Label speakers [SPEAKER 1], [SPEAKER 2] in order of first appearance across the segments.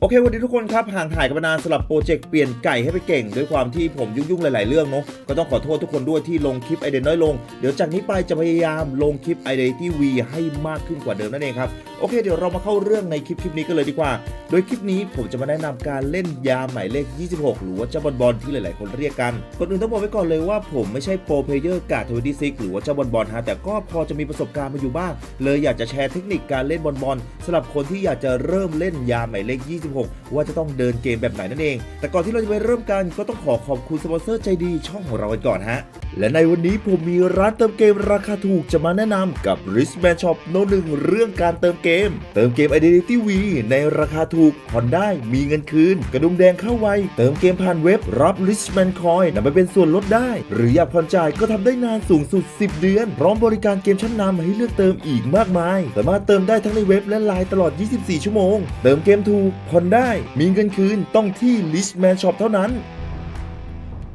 [SPEAKER 1] โอเควันนี้ทุกคนครับห่างถ่ายกันมานานสำหรับโปรเจกต์เปลี่ยนไก่ให้ไปเก่ง ด้วยความที่ผมยุ่งๆหลาย ๆ เรื่องเนาะก็ต้องขอโทษทุกคนด้วยที่ลงคลิปไอเดนน้อยลง เดี๋ยวจากนี้ไปจะพยายามลงคลิป Identity V ให้มากขึ้นกว่าเดิมนั่นเองครับโอเค เดี๋ยวเรามาเข้าเรื่องในคลิปคลิปนี้กันเลยดีกว่า โดยคลิปนี้ผมจะมาแนะนำการเล่นยาหมายเลข 26 หรือว่าเจ้าบอลบอลที่หลาย ๆ คนเรียกกันก่อนอื่นต้องบอกไว้ก่อนเลยว่าผมไม่ใช่โปรเพลเยอร์การ์ดทวิซิกหรือว่าเจ้าบอลบอลฮะแต่ก็พอจะมีประสบการณ์มาอยู่บ้างเลยอยากจะแชร์เทคนิคการเล่นบอลบอลสำหรับคนที่อยากจะเริ่มเล่นยาหมายเลข 26ว่าจะต้องเดินเกมแบบไหนนั่นเอง แต่ก่อนที่เราจะไปเริ่มกันก็ต้องขอขอบคุณสปอนเซอร์ใจดีช่องของเรากันก่อนฮะ และในวันนี้ผมมีร้านเติมเกมราคาถูกจะมาแนะนำกับ r i s m a n Shop โนหนึ่งเรื่องการเติมเกม เติมเกม Identity V ในราคาถูกผ่อนได้มีเงินคืน กระดุมแดงเข้าไว เติมเกมผ่านเว็บรับ r i s m a n Coin นำไปเป็นส่วนลดได้ หรืออยากผ่อนจ่ายก็ทำได้นานสูงสุด 10 เดือน พร้อมบริการเกมชั้นนำให้เลือกเติมอีกมากมาย สามารถเติมได้ทั้งในเว็บและไลน์ตลอด 24 ชั่วโมง เติมเกมถูกผ่อนได้ มีเงินคืนต้องที่ r i s m a n Shop เท่านั้น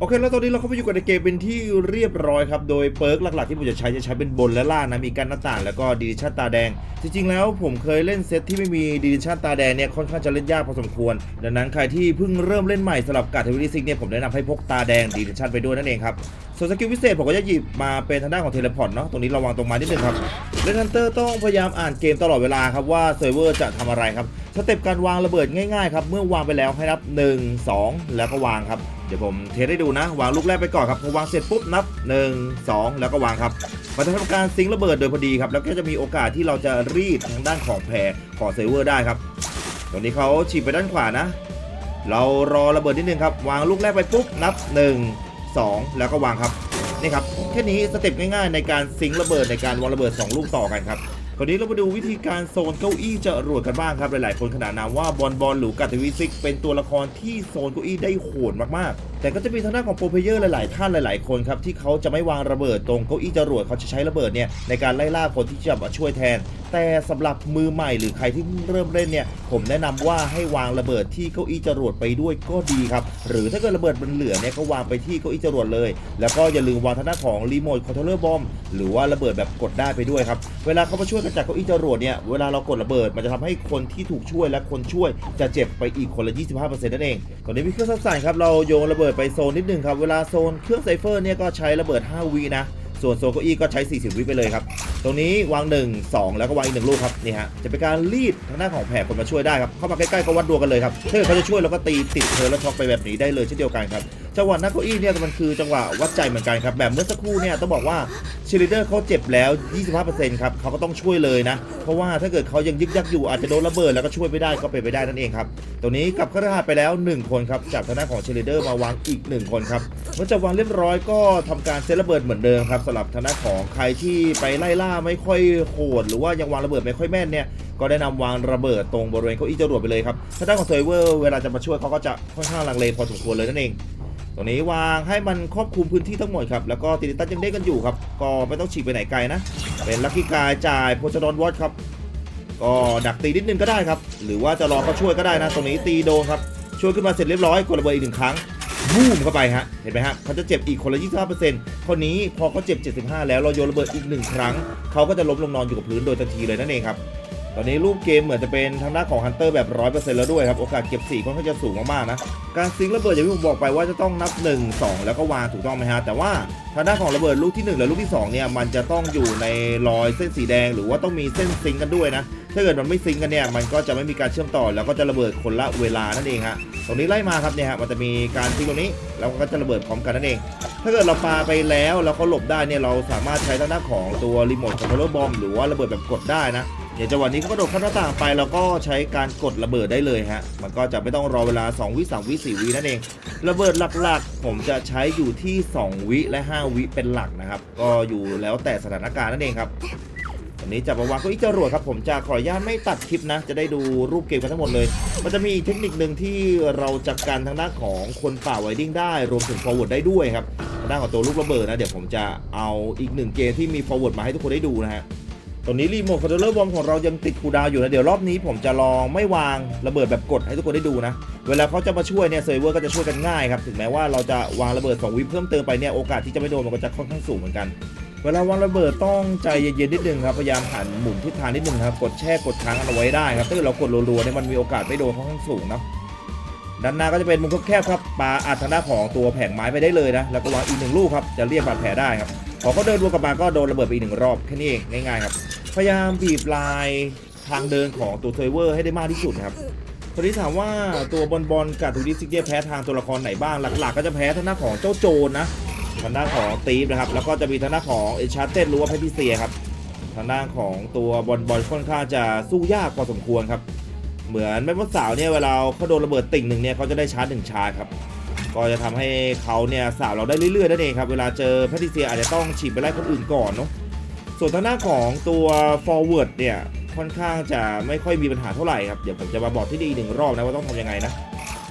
[SPEAKER 1] อเคแล้วตอนนี้เราเข้าไปอยู่กับในเกมเป็นที่เรียบร้อยครับ โดยเปิร์กหลักๆที่ผมจะใช้จะใช้เป็นบนและล่างนะ มีกันหน้าต่างแล้วก็ดีดิชั่นตาแดง จริงๆแล้วผมเคยเล่นเซตที่ไม่มีดีดิชั่นตาแดงเนี่ยค่อนข้างจะเล่นยากพอสมควร ดังนั้นใครที่เพิ่งเริ่มเล่นใหม่สำหรับการ์ดเทวิซิกเนี่ยผมแนะนำให้พกตาแดงดีดิชั่นไปด้วยนั่นเองครับส่วนสกิลพิเศษผมก็จะหยิบมาเป็นทางด้านของเทเลพอร์ตเนาะตรงนี้ระวังตรงมานิดนึงครับเล่นฮันเตอร์ต้องพยายามอ่านเกมตลอดเวลาครับว่าเซิร์ฟเวอร์จะทำอะไรครับสเต็ปการวางระเบิดง่ายๆครับเมื่อวางไปแล้วให้นับ 1 2 แล้วก็วางครับ ดี๋ยวผมเทสให้ดูนะ วางลูกแรกไปก่อนครับพอวางเสร็จปุ๊บนับ 1 2 แล้วก็วางครับมันจะทำการซิงค์ระเบิดโดยพอดีครับ แล้วก็จะมีโอกาสที่เราจะรีดทางด้านของแพรของเซิร์ฟเวอร์ได้ครับตรงนี้เขาฉีกไปด้านขวานะ เรารอระเบิดนิดนึงครับ วางลูกแรกไปปุ๊บนับ 1 2 แล้วก็วางครับนี่ครับแค่นี้สเต็ปง่ายๆในการซิงค์ระเบิดในการวางระเบิด 2 ลูกต่อกันครับ คราวนี้เรามาดูวิธีการโซนเก้าอี้จรวดกันบ้างครับ หลายๆ คนขนานนามว่าบอลบอลหรือกัตวิซิก เป็นตัวละครที่โซนเก้าอี้ได้โหดมากๆ แต่ก็จะมีทางด้านของโปรเพเยอร์หลาย ๆ ท่านหลาย ๆ คนครับที่เขาจะไม่วางระเบิดตรงเก้าอี้จรวดเขาจะใช้ระเบิดเนี่ยในการไล่ล่าคนที่จะมาช่วยแทน แต่สำหรับมือใหม่หรือใครที่เพิ่งเริ่มเล่นเนี่ยผมแนะนำว่าให้วางระเบิดที่เก้าอี้จรวดไปด้วยก็ดีครับหรือถ้าเกิดระเบิดมันเหลือเนี่ยก็วางไปที่เก้าอี้จรวดเลย แล้วก็อย่าลืมวางทางด้านของรีโมทคอนโทรลเลอร์บอมหรือว่าระเบิดแบบกดได้ไปด้วยครับเวลาเขามาช่วยกันจากเก้าอี้จรวดเนี่ยเวลาเรากดระเบิดมันจะทำให้คนที่ถูกช่วยและคนช่วยจะเจ็บไปอีกคนละ 25%นั่นเองตอนนี้มีเครื่องสัสั่นครับเราโยนระเบิดไปโซนนิดนึงครับ เวลาโซนเครื่องไซเฟอร์เนี่ยก็ใช้ระเบิด 5 วีนะ ส่วนโซนเก้าอี้ก็ใช้ 40 วิไปเลยครับ ตรงนี้วาง 1 2 แล้วก็วางอีกหนึ่งลูกครับ นี่ฮะ จะเป็นการรีดทางหน้าของแผ่คนมาช่วยได้ครับ เข้ามาใกล้ๆก็วัดดวงกันเลยครับถ้าเกิดเขาจะช่วยเราก็ตีติดเธอแล้วช็อกไปแบบนี้ได้เลยเช่นเดียวกันครับ จังหวะน้าเก้าอี้เนี่ยมันคือจังหวะวัดใจเหมือนกันครับแบบเมื่อสักครู่เนี่ยต้องบอกว่าเชลิเดอร์เขาเจ็บแล้ว 25%ครับเขาก็ต้องช่วยเลยนะ เพราะว่าถ้าเกิดเขายังยึกยักอยู่อาจจะโดนระเบิดแล้วก็ช่วยไม่ได้ก็เป็นไปได้นั่นเองครับตรงนี้กลับเข้าทหาไปแล้ว 1 คนครับจากทางด้านของเชลิเดอร์มาวางอีก 1 คนครับเมื่อจะวางเรียบร้อยก็ทำการเซตระเบิดเหมือนเดิมครับสำหรับทางด้านของใครที่ไปไล่ล่าไม่ค่อยโหดหรือว่ายังวางระเบิดไม่ค่อยแม่นเนี่ยก็ได้นำวางระเบิดตรงบริเวณเก้าอี้จรวดไปเลยครับทางด้านของเซร์ฟเวอร์เวลาจะมาช่วยเขาก็จะค่อนข้างลังเลพอสมควรเลยนั่นเอง ตรงนี้วางให้มันครอบคลุมพื้นที่ทั้งหมดครับ แล้วก็ติดตั้งยังได้กันอยู่ครับ ก็ไม่ต้องฉีกไปไหนไกลนะ เป็นลัคกี้กายจ่ายโพชดอนวอตครับ ก็ดักตีนิดนึงก็ได้ครับ หรือว่าจะรอเขาช่วยก็ได้นะ ตรงนี้ตีโดนครับ ช่วยขึ้นมาเสร็จเรียบร้อยกดระเบิดอีกหนึ่งครั้งบูมเข้าไปฮะ เห็นไหมฮะเขาจะเจ็บอีกคนละ 25%คนนี้พอเขาเจ็บ 75 แล้วเราโยนระเบิดอีกหนึ่งครั้ง เขาก็จะล้มลงนอนอยู่กับพื้นโดยทันทีเลยนั่นเองครับ ตอนนี้รูปเกมเหมือนจะเป็นทางด้านของฮันเตอร์แบบ100%แล้วด้วยครับ โอกาสเก็บ4ค่อนข้างจะสูงมากๆนะ การซิงระเบิดอย่างที่ผมบอกไปว่าจะต้องนับ 1 2 แล้วก็วางถูกต้องไหมฮะ แต่ว่าทางด้านของระเบิดลูกที่ 1 และลูกที่ 2 เนี่ย มันจะต้องอยู่ในรอยเส้นสีแดง หรือว่าต้องมีเส้นซิงกันด้วยนะ ถ้าเกิดมันไม่ซิงกันเนี่ย มันก็จะไม่มีการเชื่อมต่อ แล้วก็จะระเบิดคนละเวลานั่นเองฮะ ตรงนี้ไล่มาครับเนี่ยฮะ มันจะมีการซิงตรงนี้ แล้วก็จะระเบิดพร้อมกันนั่นเอง ถ้าเกิดเราปาไปแล้วแล้วเขาหลบได้เนี่ย เราสามารถใช้ทางด้านของตัวรีโมทคอนโทรลบอมหรือว่าระเบิดแบบกดได้นะ อย่างจังหวะนี้เขากระโดดข้ามหน้าต่างไปแล้วก็ใช้การกดระเบิดได้เลยฮะ มันก็จะไม่ต้องรอเวลา 2 วิ 3 วิ 4 วินั่นเอง ระเบิดหลักๆ ผมจะใช้อยู่ที่ 2 วิและ 5 วิเป็นหลักนะครับ ก็อยู่แล้วแต่สถานการณ์นั่นเองครับวันนี้จะมาวางก็อีจรวดครับผมจะขออนุญาตไม่ตัดคลิปนะ จะได้ดูรูปเกมกันทั้งหมดเลย มันจะมีเทคนิคหนึ่งที่เราจัดการทางด้านของคนป่าไวดิ้งได้ รวมถึง forward ได้ด้วยครับทางด้านของตัวลูกระเบิดนะ เดี๋ยวผมจะเอาอีกหนึ่งเกมที่มี forward มาให้ทุกคนได้ดูนะฮะ ตอนนี้รีโมทคอนโทรลเลอร์บอมของเรายังติดคูดาวอยู่นะ เดี๋ยวรอบนี้ผมจะลองไม่วางระเบิดแบบกดให้ทุกคนได้ดูนะ เวลาเขาจะมาช่วยเนี่ยเซิร์ฟเวอร์ก็จะช่วยกันง่ายครับ ถึงแม้ว่าเราจะวางระเบิด2วิเพิ่มเติมไปเนี่ยโอกาสที่จะไม่โดนมันก็จะค่อนข้างสูงเหมือนกัน เวลาวางระเบิดต้องใจเย็นๆนิดนึงครับพยายามหันหมุนทิศทางนิดนึงครับกดแช่กดค้างเอาไว้ได้ครับถ้าเกิดเรากดรัวๆเนี่ยมันมีโอกาสไม่โดนค่อนข้างสูงนะด้านหน้าก็จะเป็นมุมแคบๆครับปาอัดทางด้านของตัวแผงไม้ไปได้เลยนะแล้วก็วางอีกหนึ่งลูกครับจะเรียกบาดแผลได้ครับพอเขาเดินวนกลับมาก็โดนระเบิดไปอีกหนึ่งรอบแค่นี้เองง่ายๆครับ พยายามบีบลายทางเดินของตัวเทรเวอร์ให้ได้มากที่สุดครับคนที่ถามว่าตัวบอลบอลกับทูดิซิกเดียแพ้ทางตัวละครไหนบ้างหลักๆ ก็จะแพ้ทางด้าของเจ้าโจรนะทางด้านของตีฟนะครับแล้วก็จะมีทางด้านของเอชาร์เต้นหรือว่าแพทิเซียครับทางด้านของตัวบอลบอลค่อนข้างจะสู้ยากพอสมควรครับ เหมือนแม่มดสาวเนี่ยเวลาเขาโดนระเบิดติ่งหนึ่งเนี่ยเขาจะได้ชาร์จหนึ่งชาร์จครับก็จะทำให้เขาเนี่ยสาวเราได้เรื่อยๆนั่นเองครับเวลาเจอแพทิเซียอาจจะต้องฉีดไปไล่คนอื่นก่อนเนาะ ส่วนทางด้าของตัว forward เนี่ยค่อนข้างจะไม่ค่อยมีปัญหาเท่าไหร่ครับ เดี๋ยวผมจะมาบอกที่ดีหนึ่งรอบนะว่าต้องทำยังไงนะ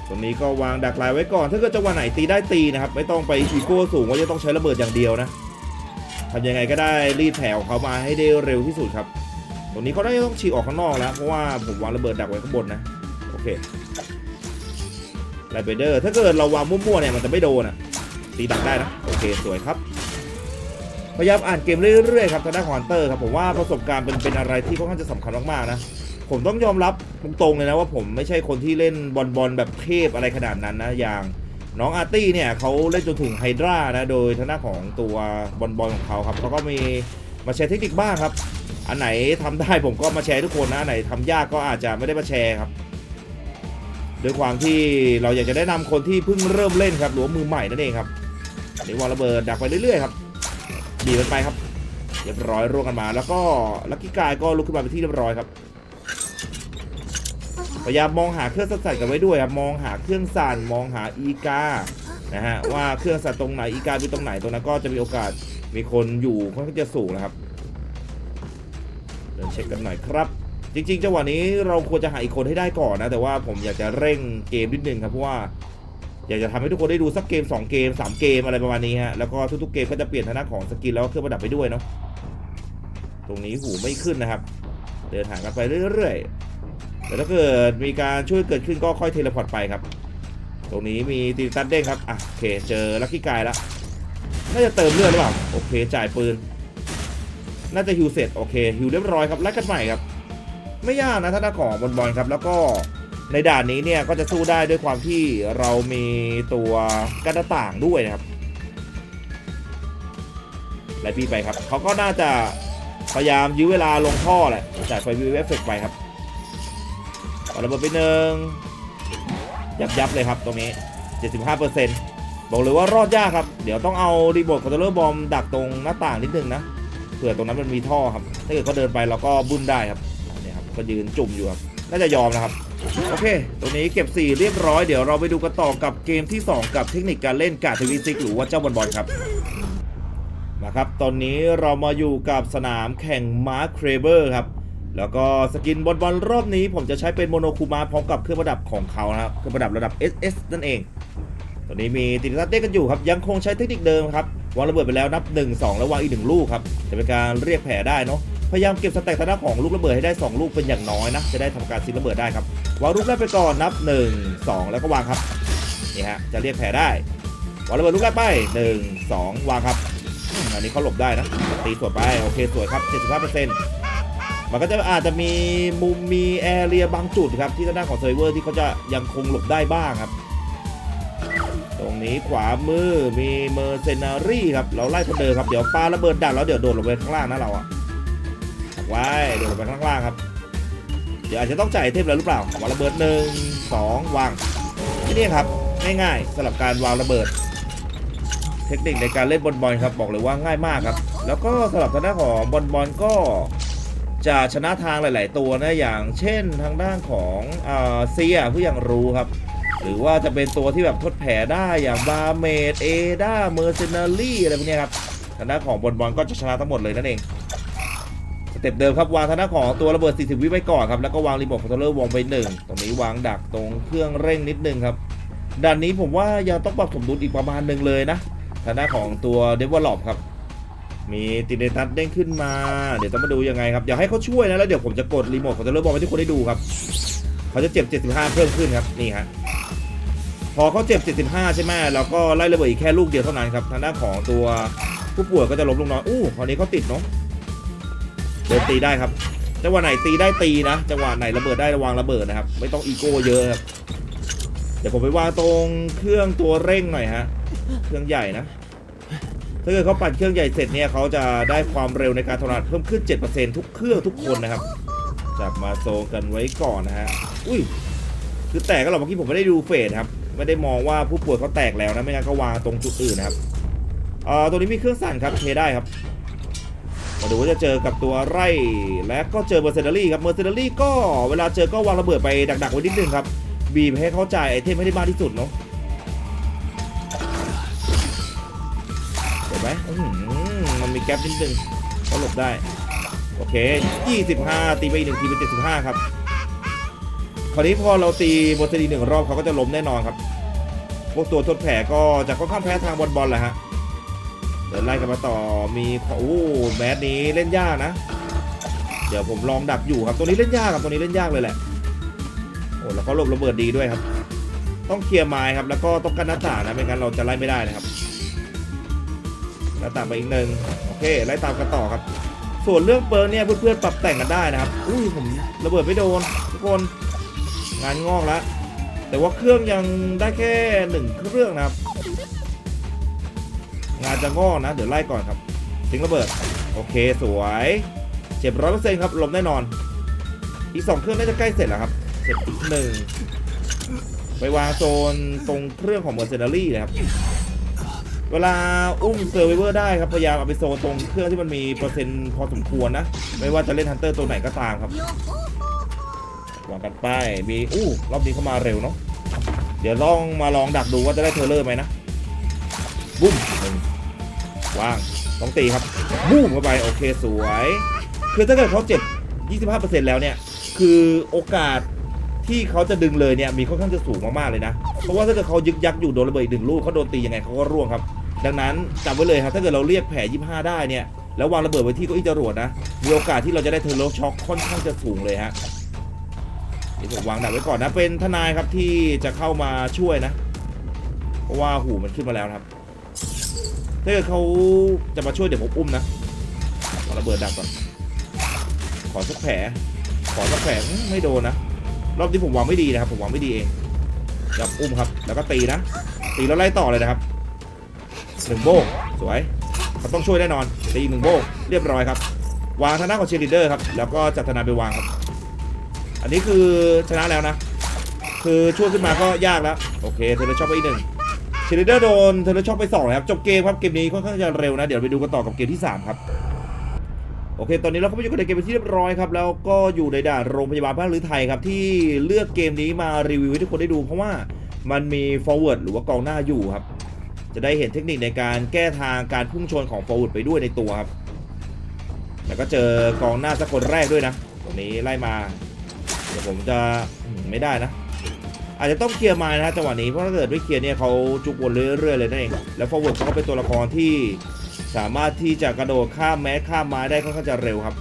[SPEAKER 1] ตรงนี้ก็วางดักลายไว้ก่อน ถ้าเกิดจังหวะไหนตีได้ตีนะครับ ไม่ต้องไปอีโก้สูงว่าจะต้องใช้ระเบิดอย่างเดียวนะทำยังไงก็ได้รีดแถวเขามาให้ได้เร็วที่สุดครับ ตรงนี้เขาได้ต้องฉีกออกข้างนอกแล้วเพราะว่าผมวางระเบิดดักไว้ข้างบนนะโอเคไลเบเดอร์ถ้าเกิดเราวางมั่วๆเนี่ยมันจะไม่โดนอะตีดักได้นะโอเคสวยครับ พยายามอ่านเกมเรื่อยๆครับทางด้านของฮันเตอร์ครับผมว่าประสบการณ์เป็นเป็นอะไรที่ค่อนข้างจะสำคัญมากๆนะผมต้องยอมรับตรงๆเลยนะว่าผมไม่ใช่คนที่เล่นบอลบอลแบบเทพอะไรขนาดนั้นนะอย่างน้องอาร์ตี้เนี่ยเขาเล่นจนถึงไฮดรานะโดยทางด้านของตัวบอลบอลของเขาครับเขาก็มีมาแชร์เทคนิคบ้างครับ อันไหนทำได้ผมก็มาแชร์ทุกคนนะอันไหนทำยากก็อาจจะไม่ได้มาแชร์ครับด้วยความที่เราอยากจะแนะนำคนที่เพิ่งเริ่มเล่นครับหรือว่ามือใหม่นั่นเองครับเดี๋ยววางระเบิดดักไปเรื่อยๆครับ ดีมันไปครับเรียบร้อยร่วงกันมา แล้วก็ลักกี้กายก็ลุกขึ้นมาเป็นที่เรียบร้อยครับพยายามมองหาเครื่องสั่นกันไว้ด้วยครับมองหาเครื่องสั่นมองหาอีกานะฮะว่าเครื่องสั่นตรงไหนอีกาอยู่ตรงไหนตรงนั้นก็จะมีโอกาสมีคนอยู่ค่อนข้างจะสูงนะครับเดินเช็คกันหน่อยครับ จริงๆจังหวะนี้เราควรจะหาอีกคนให้ได้ก่อนนะ แต่ว่าผมอยากจะเร่งเกมนิดนึงครับเพราะว่า อยากจะทำให้ทุกคนได้ดูสักเกม 2 เกม 3 เกมอะไรประมาณนี้ฮะ แล้วก็ทุกๆเกมก็จะเปลี่ยนฐานะของสกินแล้วก็เครื่องประดับไปด้วยเนาะ ตรงนี้หูไม่ขึ้นนะครับ เดินห่างกันไปเรื่อยๆ แต่ถ้าเกิดมีการช่วยเกิดขึ้นก็ค่อยเทเลพอร์ตไปครับ ตรงนี้มีตีตัดเด้งครับ อะโอเคเจอลักกี้กายแล้ว น่าจะเติมเลือดหรือเปล่า โอเคจ่ายปืน น่าจะฮิวเสร็จโอเคฮิวเรียบร้อยครับไล่กันใหม่ครับ ไม่ยากนะท่านของบอลบอลครับ แล้วก็ ในด่านนี้เนี่ยก็จะสู้ได้ด้วยความที่เรามีตัวกันหน้าต่างด้วยนะครับไล่พี่ไปครับเขาก็น่าจะพยายามยื้อเวลาลงท่อแหละจ่ายไฟวิวเอฟเฟกไปครับเอาระเบิดไปหนึ่งยับยับเลยครับตรงนี้ 75%บอกเลยว่ารอดยากครับ เดี๋ยวต้องเอารีโมทคอนโทรลเลอร์บอมดักตรงหน้าต่างนิดนึงนะเผื่อตรงนั้นมันมีท่อครับ ถ้าเกิดเขาเดินไปเราก็บึ้มได้ครับนี่ครับก็ยืนจุ่มอยู่ครับ น่าจะยอมนะครับ โอเค ตรงนี้เก็บ 4 เรียบร้อย เดี๋ยวเราไปดูกันต่อกับเกมที่ 2 กับเทคนิคการเล่นกาทวีซิกหรือว่าเจ้าบอลบอลครับมาครับ ตอนนี้เรามาอยู่กับสนามแข่งม้าร์คเครเบอร์ครับ แล้วก็สกินบอลบอลรอบนี้ผมจะใช้เป็นโมโนคูมาพร้อมกับเครื่องประดับของเขานะครับ เครื่องประดับระดับ SS นั่นเอง ตอนนี้มีติดตัดเด้กันอยู่ครับ ยังคงใช้เทคนิคเดิมครับ วางระเบิดไปแล้วนับ 1 2 แล้ววางอีกหนึ่งลูกครับ จะเป็นการเรียกแผลได้เนาะ พยายามเก็บสแต็กทางด้านของลูกระเบิดให้ได้ 2 ลูกเป็นอย่างน้อยนะ จะได้ทำการซิงระเบิดได้ครับวางลูกแรกไปก่อนนับ 1 2 แล้วก็วางครับนี่ฮะจะเรียกแผลได้วางระเบิดลูกแรกไป 1 2 วางครับอันนี้เขาหลบได้นะตีสวนไปโอเคสวยครับ 75%มันก็จะอาจจะมีมุมมีแอเรียบางจุดครับที่ทางด้านของเซร์ฟเวอร์ที่เขาจะยังคงหลบได้บ้างครับตรงนี้ขวามือมีเมอร์เซนารี่ครับเราไล่คนเดินครับเดี๋ยวปาระเบิดดักแล้วเดี๋ยวโดดลงไปข้างล่างนะเราอะ ไว้โดดลงไปข้างล่างครับ เดี๋ยวอาจจะต้องจ่ายเทพแล้วหรือเปล่าวางระเบิดหนึ่งสองวางที่นี่ครับง่ายๆสำหรับการวางระเบิด เทคนิคในการเล่นบอลบอลครับบอกเลยว่าง่ายมากครับ แล้วก็สำหรับทางด้านของบอลบอลก็จะชนะทางหลาย ๆ ตัวนะอย่างเช่นทางด้านของเซียผู้ยังรู้ครับ หรือว่าจะเป็นตัวที่แบบทดแผลได้อย่างบาเมดเอดาเมอร์เซนารี่อะไรพวกนี้ครับทางด้านของบอลบอลก็จะชนะทั้งหมดเลยนั่นเอง เต็ปเดิมครับ วางทางด้านของตัวระเบิด 40 วิไว้ก่อนครับ แล้วก็วางรีโมทคอนโทรลเลอร์วงไปหนึ่งตรงนี้วางดักตรงเครื่องเร่งนิดนึงครับด้านนี้ผมว่ายังต้องปรับสมดุลอีกประมาณหนึ่งเลยนะทางด้านของตัวเดเวลลอปครับ มีติดเดตัสเด้งขึ้นมา เดี๋ยวต้องมาดูยังไงครับอยากให้เขาช่วยนะแล้วเดี๋ยวผมจะกดรีโมทคอนโทรลเลอร์บอลให้ทุกคนได้ดูครับเขาจะเจ็บ 75 เพิ่มขึ้นครับนี่ฮะพอเขาเจ็บ 75 ใช่ไหมเราก็ไล่ระเบิดอีกแค่ลูกเดียวเท่านั้นครับทางด้านของตัวผู้ป่วยก็จะล้มลงนอนอู้คราวนี้เขาติดเนาะ เดินตีได้ครับจังหวะไหนตีได้ตีนะจังหวะไหนระเบิดได้ระวังระเบิดนะครับ ไม่ต้องอีโก้เยอะครับเดี๋ยวผมไปวางตรงเครื่องตัวเร่งหน่อยฮะเครื่องใหญ่นะถ้าเกิดเขาปั่นเครื่องใหญ่เสร็จเนี่ยเขาจะได้ความเร็วในการทำงานเพิ่มขึ้น 7%ทุกเครื่องทุกคนนะครับจับมาโซกันไว้ก่อนนะฮะอุ้ยคือแตกก็หรอกเมื่อกี้ผมไม่ได้ดูเฟสครับไม่ได้มองว่าผู้ป่วยเขาแตกแล้วนะไม่งั้นก็วางตรงจุดอื่นนะครับเอ่อตัวนี้มีเครื่องสั่นครับเทได้ครับ มาดูว่าจะเจอกับตัวไร่และก็เจอเมอร์เซเดอรี่ครับเมอร์เซเดอรี่ก็เวลาเจอก็วางระเบิดไปดักๆไว้นิดนึงครับ บีบให้เขาจ่ายไอเทมให้ได้มากที่สุดเนาะเห็นไหมมันมีแก๊ปนิดนึงก็หลบได้ โอเค 25 ตีไปอีกหนึ่งทีเป็น 75 ครับ คราวนี้พอเราตีโบสตีหนึ่งรอบเขาก็จะล้มแน่นอนครับ พวกตัวทดแผลก็จะค่อนข้างแพ้ทางบอลบอลแหละฮะ เดินไล่กันมาต่อมีโอ้แมสนี้เล่นยากนะ เดี๋ยวผมลองดักอยู่ครับตัวนี้เล่นยากครับตัวนี้เล่นยากเลยแหละโอ้แล้วก็หลบระเบิดดีด้วยครับ ต้องเคลียร์ไม้ครับแล้วก็ต้องกันหน้าต่างนะไม่งั้นเราจะไล่ไม่ได้นะครับหน้าต่างไปอีกหนึ่งโอเคไล่ตามกันต่อครับ ส่วนเรื่องเปิร์เนี่ยเพื่อนๆปรับแต่งกันได้นะครับอุ้ยผมระเบิดไม่โดนทุกคนงานงอกแล้วแต่ว่าเครื่องยังได้แค่หนึ่งเครื่องนะครับ งานจะงอกนะ เดี๋ยวไล่ก่อนครับ ทิ้งระเบิด โอเคสวยเจ็บร้อยเปอร์เซ็นต์ครับลมแน่นอน อีกสองเครื่องน่าจะใกล้เสร็จแล้วครับ เสร็จอีกหนึ่งไปวางโซนตรงเครื่องของเมอร์เซนารี่นะครับ เวลาอุ้มเซอร์ไวเวอร์ได้ครับพยายามเอาไปโซนตรงเครื่องที่มันมีเปอร์เซ็นต์พอสมควรนะ ไม่ว่าจะเล่นฮันเตอร์ตัวไหนก็ตามครับวางกันไปมีอู้รอบนี้เข้ามาเร็วเนาะเดี๋ยวลองมาลองดักดูว่าจะได้เทเลอร์ไหมนะบุ้มหนึ่ง วางต้องตีครับบุ้มเข้าไปโอเคสวย คือถ้าเกิดเขาเจ็บ 25%แล้วเนี่ยคือโอกาสที่เขาจะดึงเลยเนี่ยมีค่อนข้างจะสูงมากๆเลยนะ เพราะว่าถ้าเกิดเขายึกยักอยู่โดนระเบิดหนึ่งลูกเขาโดนตียังไงเขาก็ร่วงครับ ดังนั้นจำไว้เลยครับถ้าเกิดเราเรียกแผล 25 ได้เนี่ยแล้ววางระเบิดไว้ที่เก้าอี้จรวดนะมีโอกาสที่เราจะได้เทอร์โลช็อคค่อนข้างจะสูงเลยฮะนี่ผมวางดักไว้ก่อนนะเป็นทนายครับที่จะเข้ามาช่วยนะ เพราะว่าหูมันขึ้นมาแล้วครับ ถ้าเกิดเขาจะมาช่วยเดี๋ยวผมอุ้มนะเอระเบิดดักก่อน ขอสักแผลขอสักแผลไม่โดนนะ รอบนี้ผมวางไม่ดีนะครับ ผมวางไม่ดีเองจับอุ้มครับ แล้วก็ตีนะ ตีแล้วไล่ต่อเลยนะครับหนึ่งโบกสวยเขาต้องช่วยแน่นอนตีหนึ่งโบกเรียบร้อยครับ วางทางด้านของเชียร์ลีเดอร์ครับ แล้วก็จัดธนาไปวางครับ อันนี้คือชนะแล้วนะ คือช่วยขึ้นมาก็ยากแล้ว โอเคเทเลช็อปไปอีกหนึ่ง เชียร์ลีดเดอร์โดนเทเลช็อปไปสองเลยครับจบเกมครับเกมนี้ค่อนข้างจะเร็วนะ เดี๋ยวไปดูกันต่อกับเกมที่สามครับ โอเค ตอนนี้เราก็ไปอยู่กันในเกมเป็นที่เรียบร้อยครับ แล้วก็อยู่ในด่านโรงพยาบาลพระลือไทยครับ ที่เลือกเกมนี้มารีวิวให้ทุกคนได้ดู เพราะว่ามันมี forward หรือว่ากองหน้าอยู่ครับ จะได้เห็นเทคนิคในการแก้ทางการพุ่งชนของ forward ไปด้วยในตัวครับ แล้วก็เจอกองหน้าสักคนแรกด้วยนะตรงนี้ไล่มาเดี๋ยวผมจะไม่ได้นะ อาจจะต้องเคลียร์ไมานะฮะจังหวะนี้เพราะถ้าเกิดไม่เคลียร์เนี่ยเขาจุกวนเรื่อยๆเลยนั่นเองแล้ว forward เขาก็เป็นตัวละครที่สามารถที่จะกระโดดข้ามแม้ข้ามไม้ได้ค่อนข้างจะเร็วครับ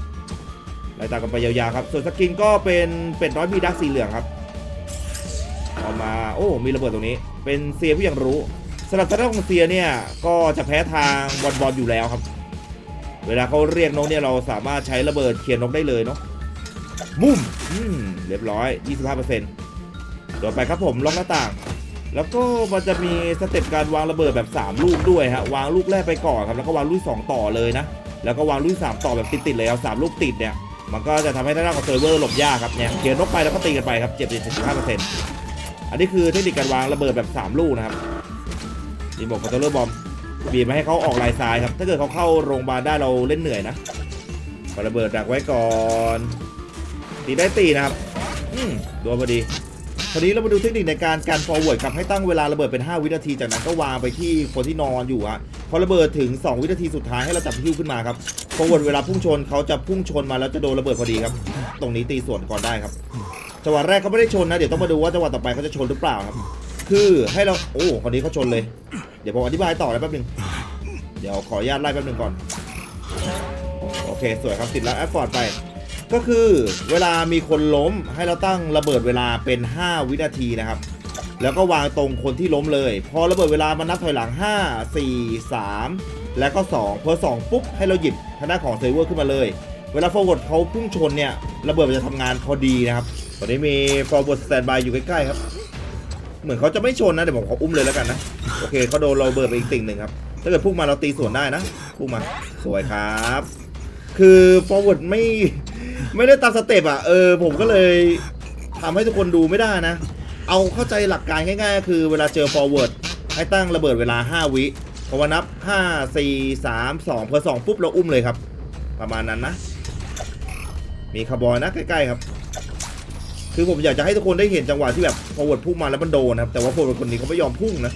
[SPEAKER 1] ไล่ตามกันไปยาวๆครับส่วนสกินก็เป็นเป็ดน้อยมีดักสีเหลืองครับเอามาโอ้มีระเบิดตรงนี้ เป็นเซียผู้ยังรู้สำหรับทางด้านของเซียเนี่ยก็จะแพ้ทางบอลบอลอยู่แล้วครับ เวลาเขาเรียกนกเนี่ยเราสามารถใช้ระเบิดเคลียร์นกได้เลยเนาะมุมอืมเรียบร้อย 25% โดนไปครับผมล็อกหน้าต่าง แล้วก็มันจะมีสเต็ปการวางระเบิดแบบ 3 ลูกด้วยฮะวางลูกแรกไปก่อนครับแล้วก็วางลูกสองต่อเลยนะแล้วก็วางลูกสามต่อแบบติดๆเลยครับสามลูกติดเนี่ยมันก็จะทำให้ด้านหน้าของเซิร์ฟเวอร์หลบยากครับเนี่ยเขียนนกไปแล้วก็ตีกันไปครับเจ็บเจ็ดสิบห้าเปอร์เซ็นต์อันนี้คือเทคนิคการวางระเบิดแบบ 3 ลูกนะครับรีโมทคอนโทรลเลอร์บอมบีบมาให้เขาออกลายซ้ายครับถ้าเกิดเขาเข้าโรงพยาบาลได้เราเล่นเหนื่อยนะระเบิดดักไว้ก่อนตีได้ตีนะครับ อืมโดนพอดี คราวนี้เรามาดูเทคนิคในการการ forward ครับให้ตั้งเวลาระเบิดเป็น 5 วินาที จากนั้นก็วางไปที่คนที่นอนอยู่ฮะพอระเบิดถึง 2 วินาทีสุดท้ายให้เราจับหิ้วขึ้นมาครับ forward เวลาพุ่งชนเขาจะพุ่งชนมาแล้วจะโดนระเบิดพอดีครับ ตรงนี้ตีส่วนก่อนได้ครับจังหวะแรกเขาไม่ได้ชนนะเดี๋ยวต้องมาดูว่าจังหวะต่อไปเขาจะชนหรือเปล่าครับ คือให้เราโอ้คนนี้เขาชนเลย เดี๋ยวผมอธิบายต่อนะแป๊บหนึงเดี๋ยวขออนุญาตไล่แป๊บหนึงก่อนโอเคสวยครับติดแล้วแอฟฟอร์ดไป ก็คือเวลามีคนล้มให้เราตั้งระเบิดเวลาเป็น 5 วินาทีนะครับ แล้วก็วางตรงคนที่ล้มเลย พอระเบิดเวลามันนับถอยหลัง 5 4 3 แล้วก็2พอ2ปุ๊บให้เราหยิบทางด้านของเซร์ฟเวอร์ขึ้นมาเลย เวลา forward เขาพุ่งชนเนี่ยระเบิดมันจะทำงานพอดีนะครับตอนนี้มี forward standby อยู่ใกล้ๆครับ เหมือนเขาจะไม่ชนนะเดี๋ยวผมขออุ้มเลยแล้วกันนะโอเคเขาโดนเราเบิดไปอีกติ่งหนึ่งครับถ้าเกิดพุ่งมาเราตีสวนได้นะพุ่งมาสวยครับ คือ forward ไม่ ไม่ได้ตามสเต็ปอะเออผมก็เลยทำให้ทุกคนดูไม่ได้นะ เอาเข้าใจหลักการง่ายๆก็คือเวลาเจอ forward ให้ตั้งระเบิดเวลา 5 วิพอวันนับ 5 4 3 2พอ2ปุ๊บเราอุ้มเลยครับ ประมาณนั้นนะ มีคาร์บอยนะใกล้ๆครับ คือผมอยากจะให้ทุกคนได้เห็นจังหวะที่แบบ forward พุ่งมาแล้วมันโดนนะครับแต่ว่า forward คนนี้เขาไม่ยอมพุ่งนะ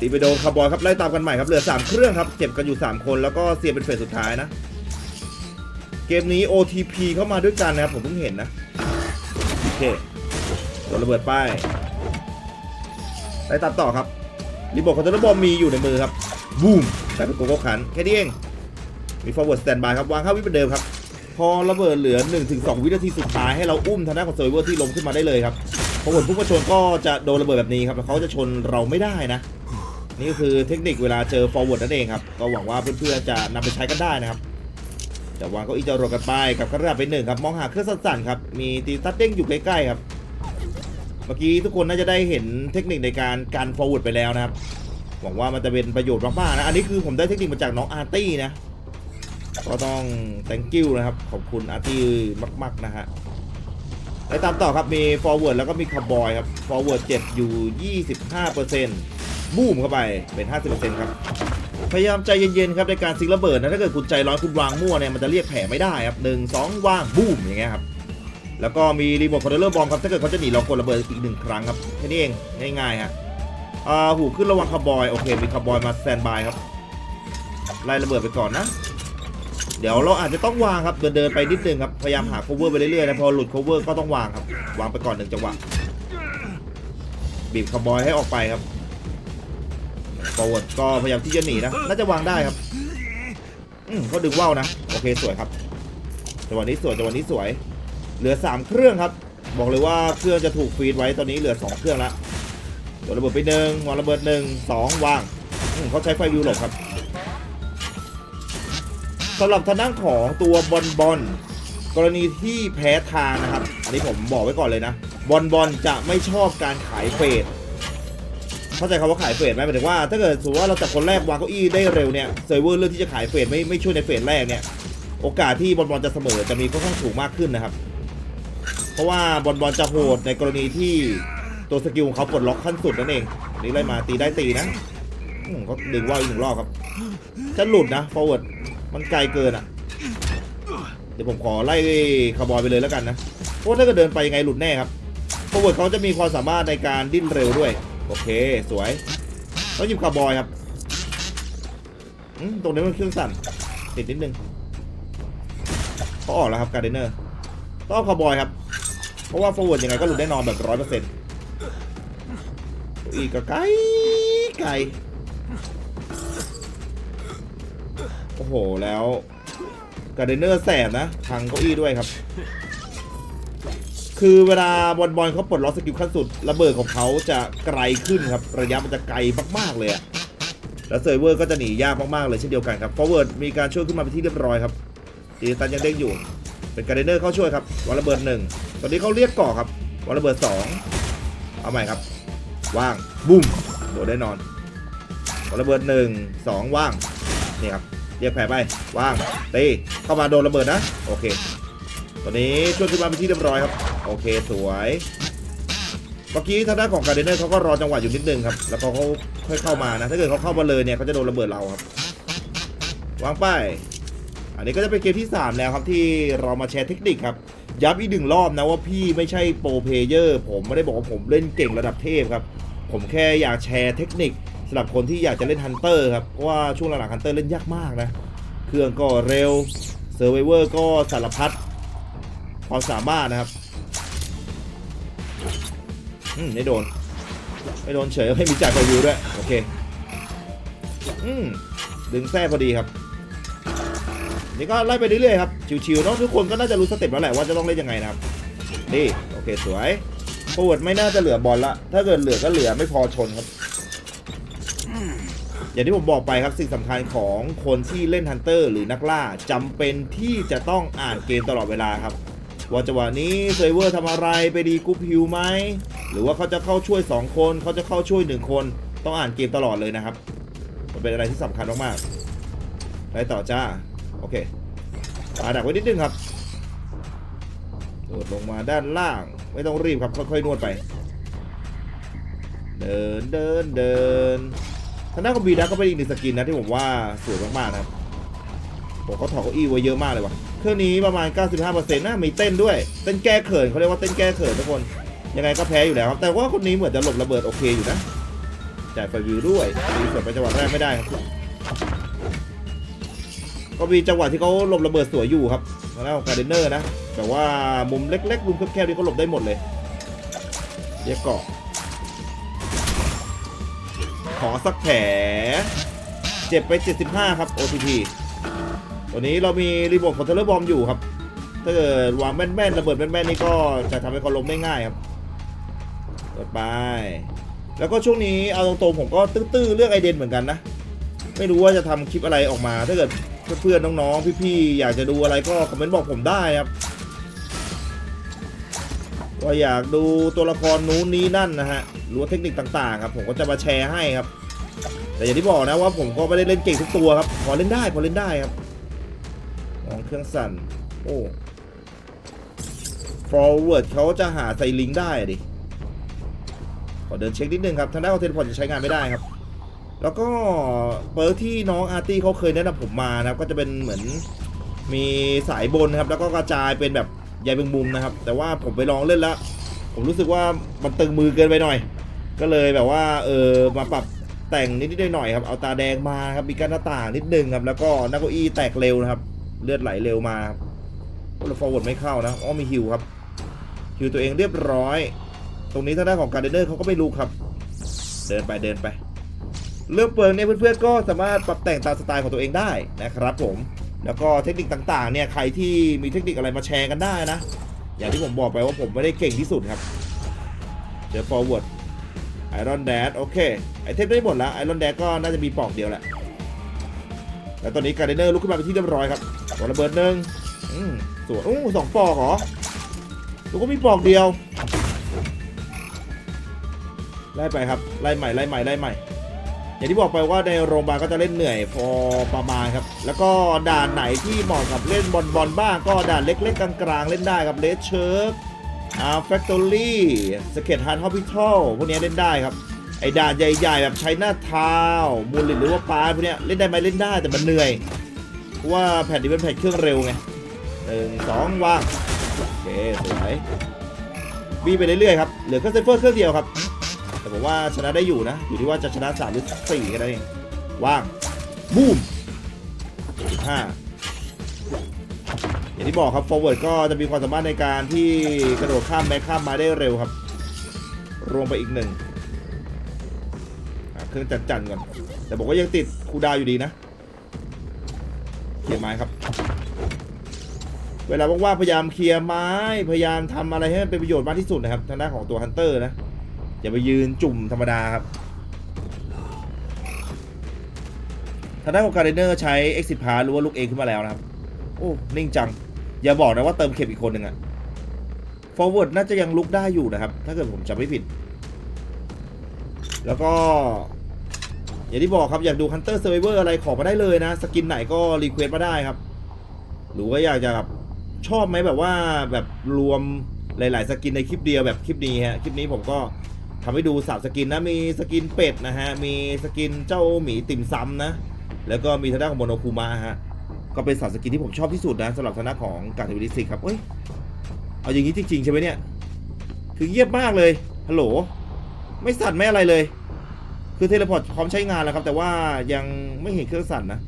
[SPEAKER 1] ตีไปโดนคาร์บอยครับไล่ตามกันใหม่ครับเหลือ 3 เครื่องครับเจ็บกันอยู่ 3 คนแล้วก็เสียเป็นเฟสสุดท้ายนะ เกมนี้ OTP เข้ามาด้วยกันนะครับผมเพิ่งเห็นนะ โอเคโดนระเบิดป้ายไล่ตามต่อครับรีโมทคอนโทรลบอมมีอยู่ในมือครับบูมกลายเป็นโกโก้ขันแค่นี้เองมี forward standby ครับ วางเข้าวิปเดิมครับ พอระเบิดเหลือ 1-2 วินาทีสุดท้ายให้เราอุ้มทางด้านของเซอร์ฟเวอร์ที่ลงขึ้นมาได้เลยครับพอผลผู้ประชนก็จะโดนระเบิดแบบนี้ครับแล้วเขาจะชนเราไม่ได้นะ นี่ก็คือเทคนิคเวลาเจอ forward นั่นเองครับ ก็หวังว่าเพื่อนๆจะนำไปใช้กันได้นะครับ จะวางเก็อีจะรวกันไปกับกระดาษไปหนึ่งครับมองหาเครื่องสั่นๆครับมีตีตัดเด้งอยู่ใกล้ๆครับ เมื่อกี้ทุกคนน่าจะได้เห็นเทคนิคในการการ forward ไปแล้วนะครับหวังว่ามันจะเป็นประโยชน์มากๆนะอันนี้คือผมได้เทคนิคมาจากน้องอาร์ตี้นะก็ต้อง thank you นะครับ ขอบคุณอาร์ตี้มาก ๆ นะฮะไปตามต่อครับ มี forward แล้วก็มีคาร์บอยครับ forward เจ็บอยู่ 25%บูมเข้าไปเป็น 50%ครับ พยายามใจเย็นๆครับในการซิงระเบิดนะถ้าเกิดคุณใจร้อนคุณวางมั่วเนี่ยมันจะเรียกแผลไม่ได้ครับหนึ่งสองวางบูมอย่างเงี้ยครับแล้วก็มีรีโมทคอนโทรลเลอร์บอมครับถ้าเกิดเขาจะหนีเรากดระเบิดอีกหนึ่งครั้งครับแค่นี้เองง่ายๆฮะอ่าหูขึ้นระวังคาร์บอยโอเคมีคาร์บอยมาสแตนบายครับไล่ระเบิดไปก่อนนะ เดี๋ยวเราอาจจะต้องวางครับเดินๆไปนิดนึงครับพยายามหา cover ไปเรื่อยๆนะพอหลุด cover ก็ต้องวางครับ วางไปก่อนหนึ่งจังหวะบีบคาร์บอยให้ออกไปครับ forward ก็พยายามที่จะหนีนะ น่าจะวางได้ครับ อืมเขาดึงว่าวนะ โอเคสวยครับจังหวะนี้สวยจังหวะนี้สวย เหลือ 3 เครื่องครับ บอกเลยว่าเครื่องจะถูกฟีดไว้ตอนนี้เหลือ 2 เครื่องละโดนระเบิดไปหนึ่งวางระเบิดหนึ่งสองวางอืมเขาใช้ไฟวิวหลบครับสำหรับทางด้านของตัวบอลบอลกรณีที่แพ้ทางนะครับ อันนี้ผมบอกไว้ก่อนเลยนะ บอลบอลจะไม่ชอบการขายเฟส เข้าใจคำว่าขายเฟสไหมหมายถึงว่าถ้าเกิดสมมติว่าเราจับคนแรกวางเก้าอี้ได้เร็วเนี่ยเซิร์ฟเวอร์เลือกที่จะขายเฟสไม่ไม่ช่วยในเฟสแรกเนี่ยโอกาสที่บอลบอลจะเสมอจะมีค่อนข้างสูงมากขึ้นนะครับ เพราะว่าบอลบอลจะโหดในกรณีที่ตัวสกิลของเขาปลดล็อกขั้นสุดนั่นเองนี่ไล่มาตีได้ตีนะเขาดึงว่าวอีกหนึ่งรอบครับจะหลุดนะ forward มันไกลเกินอะ เดี๋ยวผมขอไล่คาร์บอยไปเลยแล้วกันนะเพราะถ้าเกิดเดินไปยังไงหลุดแน่ครับ forward เขาจะมีความสามารถในการดิ้นเร็วด้วย โอเคสวยต้องหยิบคาร์บอยครับตรงนี้มันเครื่องสั่น ติดนิดนึงเขาออกแล้วครับการ์เดนเนอร์ต้องเอาคาร์บอยครับ เพราะว่า forward ยังไงก็หลุดแน่นอนแบบร้อยเปอร์เซ็นต์อีกก็ไกลไกลโอ้โหแล้วการ์เดนเนอร์แสบนะพังเก้าอี้ด้วยครับ คือเวลาบอลบอลเขาปลดล็อกสกิลขั้นสุดระเบิดของเขาจะไกลขึ้นครับ ระยะมันจะไกลมากๆเลยอะแล้วเซร์ฟเวอร์ก็จะหนียากมากๆเลยเช่นเดียวกันครับ forward มีการช่วยขึ้นมาเป็นที่เรียบร้อยครับตีตันยังเด้งอยู่ เป็นการเดนเนอร์เข้าช่วยครับวางระเบิดหนึ่งตอนนี้เขาเรียกก่อครับวางระเบิดสองเอาใหม่ครับ ว่างบุ้มโดดได้นอนวางระเบิดหนึ่งสองว่างนี่ครับเรียกแผลไปว่างตีเข้ามาโดนระเบิดนะโอเคตอนนี้ช่วยขึ้นมาเป็นที่เรียบร้อยครับ โอเคสวยเมื่อกี้ทางด้านของการเดนเนอร์เขาก็รอจังหวะอยู่นิดนึงครับ แล้วพอเขาค่อยเข้ามานะ ถ้าเกิดเขาเข้ามาเลยเนี่ยเขาจะโดนระเบิดเราครับ วางป้ายอันนี้ก็จะเป็นเกมที่ 3 แล้วครับที่เรามาแชร์เทคนิคครับ ย้ำอีกหนึ่งรอบนะว่าพี่ไม่ใช่โปรเพเยอร์ ผมไม่ได้บอกว่าผมเล่นเก่งระดับเทพครับ ผมแค่อยากแชร์เทคนิคสำหรับคนที่อยากจะเล่นฮันเตอร์ครับ เพราะว่าช่วงหลังๆฮันเตอร์เล่นยากมากนะ เครื่องก็เร็วเซอร์ไวเวอร์ก็สารพัดความสามารถนะครับ อืมไม่โดน ไม่โดนเฉยไม่มีจ่ายไฟวิวด้วย โอเค อืมดึงแท้พอดีครับนี่ก็ไล่ไปเรื่อยๆครับ ชิวๆเนาะทุกคนก็น่าจะรู้สเต็ปแล้วแหละว่าจะต้องเล่นยังไงนะครับนี่โอเคสวยโฟร์เวิร์ดไม่น่าจะเหลือบอลละ ถ้าเกิดเหลือก็เหลือไม่พอชนครับ อย่างที่ผมบอกไปครับสิ่งสำคัญของคนที่เล่นฮันเตอร์หรือนักล่าจำเป็นที่จะต้องอ่านเกมตลอดเวลาครับ ว่าจังหวะนี้เซเวอร์ทำอะไรไปดีกุ๊ปฮิวไหม หรือว่าเขาจะเข้าช่วย 2 คนเขาจะเข้าช่วย 1 คนต้องอ่านเกมตลอดเลยนะครับ มันเป็นอะไรที่สำคัญมากๆไปต่อจ้า โอเคปาดักไว้นิดนึงครับโดดลงมาด้านล่าง ไม่ต้องรีบครับค่อยๆนวดไป เดินเดินเดินทางด้านของบีดักก็เป็นอีกหนึ่งสกินนะที่ผมว่าสวยมากๆนะครับผมเขาถอดเก้าอี้ไว้เยอะมากเลยว่ะ เครื่องนี้ประมาณ 95%นะมีเต้นด้วย เต้นแก้เขินเขาเรียกว่าเต้นแก้เขินทุกคน ยังไงก็แพ้อยู่แล้วครับ แต่ว่าคนนี้เหมือนจะหลบระเบิดโอเคอยู่นะจ่ายไฟวิวด้วยมีส่วนไปจังหวะแรกไม่ได้ครับ ก็มีจังหวะที่เขาหลบระเบิดสวยอยู่ครับทางด้านของการเดนเนอร์นะ แต่ว่ามุมเล็กๆมุมแคบๆนี่เขาหลบได้หมดเลยเรียกเกาะขอสักแผลเจ็บไป 75 ครับ OTP ตัวนี้เรามีรีโมทคอนโทเลอร์บอมอยู่ครับ ถ้าเกิดวางแม่นๆระเบิดแม่นๆนี่ก็จะทำให้เขาล้มได้ง่ายครับ เปิดไป แล้วก็ช่วงนี้เอาตรงๆผมก็ตื้อๆเรื่องไอเดนเหมือนกันนะ ไม่รู้ว่าจะทำคลิปอะไรออกมา ถ้าเกิดเพื่อนๆน้องๆพี่ๆอยากจะดูอะไรก็คอมเมนต์บอกผมได้ครับว่าอยากดูตัวละครนู้นนี้นั่นนะฮะรือว่าเทคนิคต่างๆครับ ผมก็จะมาแชร์ให้ครับ แต่อย่างที่บอกนะว่าผมก็ไม่ได้เล่นเก่งทุกตัวครับพอเล่นได้พอเล่นได้ครับมองเครื่องสั่นโอ้ forward เขาจะหาไซลิงได้ดิ อเดินเช็คนิดนึงครับทางด้านของเทเลพอร์ตจะใช้งานไม่ได้ครับ แล้วก็เปิร์ที่น้องอาร์ตี้เขาเคยแนะนำผมมานะครับก็จะเป็นเหมือนมีสายบนนะครับ แล้วก็กระจายเป็นแบบใยแมงมุมนะครับ แต่ว่าผมไปลองเล่นแล้วผมรู้สึกว่ามันตึงมือเกินไปหน่อย ก็เลยแบบว่าเออมาปรับแต่งนิดๆหน่อยๆครับเอาตาแดงมาครับมีกั้นหน้าต่างนิดนึงครับแล้วก็นักเก้าอี้แตกเร็วนะครับ เลือดไหลเร็วมาครับฟอร์เวิร์ดไม่เข้านะอ๋อมีฮิวครับฮิวตัวเองเรียบร้อย ตรงนี้ทางด้านของการเดนเนอร์เขาก็ไม่รู้ครับ เดินไปเดินไป เรื่องเปิงเนี่ยเพื่อนๆก็สามารถปรับแต่งตามสไตล์ของตัวเองได้นะครับผม แล้วก็เทคนิคต่างๆเนี่ยใครที่มีเทคนิคอะไรมาแชร์กันได้นะ อย่างที่ผมบอกไปว่าผมไม่ได้เก่งที่สุดครับเจอ forward Iron Dad โอเคไอเทมได้หมดแล้ว Iron Dad ก็น่าจะมีปอกเดียวแหละแล้วตอนนี้การเดนเนอร์ลุกขึ้นมาเป็นที่เรียบร้อยครับตัวระเบิดหนึ่งสวยอู้สองปอกเหรอลูกก็มีปอกเดียว ไล่ไปครับไล่ใหม่ไล่ใหม่ไล่ใหม่ อย่างที่บอกไปว่าในโรงพยาบาลก็จะเล่นเหนื่อยพอประมาณครับ แล้วก็ด่านไหนที่เหมาะกับเล่นบอลบอลบ้างก็ด่านเล็ก ๆ กลางๆ เล่นได้ครับเลสเชิร์กอ่าแฟคทอรี่สเก็ตฮันฮอปพิทอลพวกนี้เล่นได้ครับไอ้ด่านใหญ่ๆแบบใช้หน้าเท้ามูลลิดหรือว่าปาพวกนี้เล่นได้ไหมเล่นได้แต่มันเหนื่อยเพราะว่าแผ่นนี้เป็นแผ่นเครื่องเร็วไงหนึ่งสองวางโอเคสวยบีไปเรื่อยๆครับเหลือแค่เซฟเฟอร์เครื่องเดียวครับ แต่ผมว่าชนะได้อยู่นะ อยู่ที่ว่าจะชนะ3หรือ4กันนั่นเองว่างบูมห้าอย่างที่บอกครับ forward ก็จะมีความสามารถในการที่กระโดดข้ามแบ็คข้ามมาได้เร็วครับ รวมไปอีกหนึ่งเครื่องจัดจันก่อน แต่บอกว่ายังติดคูดาวอยู่ดีนะเคลียร์ไม้ครับ เวลาว่างๆพยายามเคลียร์ไม้ พยายามทำอะไรให้มันเป็นประโยชน์มากที่สุดนะครับทางด้านของตัวฮันเตอร์นะ อย่าไปยืนจุ่มธรรมดาครับทางด้านของการเดนเนอร์ใช้ exit pass หรือว่าลูกเองขึ้นมาแล้วนะครับ โอ้นิ่งจัง อย่าบอกนะว่าเติมเข็มอีกคนหนึ่งอะ forward น่าจะยังลุกได้อยู่นะครับ ถ้าเกิดผมจำไม่ผิด แล้วก็ อย่างที่บอกครับอยากดู Hunter Survivor อะไรขอมาได้เลยนะ สกินไหนก็รีเควสมาได้ครับ หรือว่าอยากจะแบบชอบไหมแบบว่าแบบรวมหลาย ๆ สกินในคลิปเดียวแบบคลิปนี้ฮะ คลิปนี้ผมก็ ทำให้ดูสามสกินนะมีสกินเป็ดนะฮะมีสกินเจ้าหมีติ่มซำนะแล้วก็มีทางด้านของโมโนคูมาฮะก็เป็นสามสกินที่ผมชอบที่สุดนะสำหรับทางด้านของการเทวิลิสิกครับเอ้ยเอาอย่างนี้จริงๆใช่ไหมเนี่ยคือเยียบมากเลยฮัลโหลไม่สั่นไม่อะไรเลย คือเทเลพอร์ตพร้อมใช้งานแล้วครับ แต่ว่ายังไม่เห็นเครื่องสั่นนะ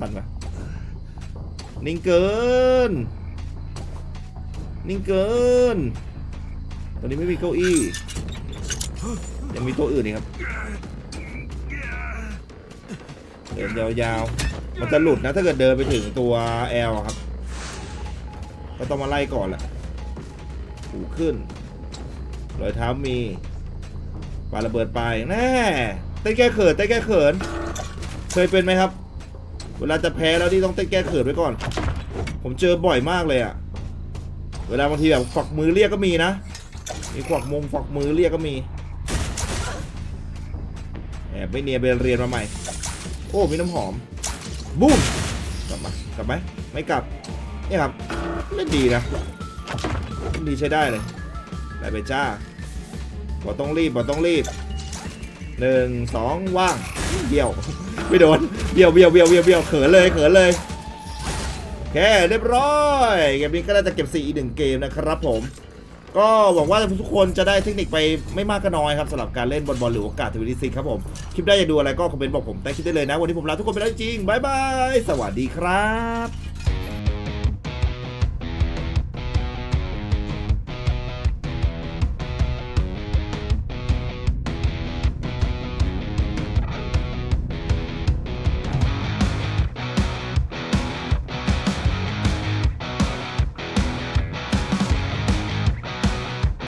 [SPEAKER 1] สั่นปะนิ่งเกิน นิ่งเกิน ตอนนี้ไม่มีเก้าอี้ ยังมีตัวอื่นอีกครับเดินยาวๆ มันจะหลุดนะถ้าเกิดเดินไปถึงตัว L อะครับ ก็ต้องมาไล่ก่อนแหละหูขึ้น รอยเท้ามีปาระเบิดไปแน่เต้นแก้เขินเต้นแก้เขิน เคยเป็นไหมครับ เวลาจะแพ้แล้วที่ต้องเต้นแก้เขินไว้ก่อน ผมเจอบ่อยมากเลยอะเวลาบางทีแบบฝักมือเรียกก็มีนะ มีขวักมงฝักมือเรียกก็มีแอบไม่เนียไปเรียนมาใหม่ โอ้มีน้ำหอมบูมกลับมากลับไหมไม่กลับนี่ครับเล่นดีนะดีใช้ได้เลยได้ไปจ้าบอต้องรีบบอต้องรีบหนึ่งสองว่างเบี้ยวไม่โดนเบี้ยวเบี้ยวเบี้ยวเบี้ยวเบี้ยวเขินเลยเขินเลยโอเคเรียบร้อยเกมนี้ก็น่าจะเก็บ4อีกหนึ่งเกมนะครับผม ก็หวังว่าทุกคนจะได้เทคนิคไปไม่มากก็น้อยครับสำหรับการเล่นบอลบอลหรือโอกาสทีวีซีครับผม คลิปได้อยากดูอะไรก็คอมเมนต์บอกผมใต้คลิปได้เลยนะ วันนี้ผมลาทุกคนไปแล้วจริงบายบาย สวัสดีครับ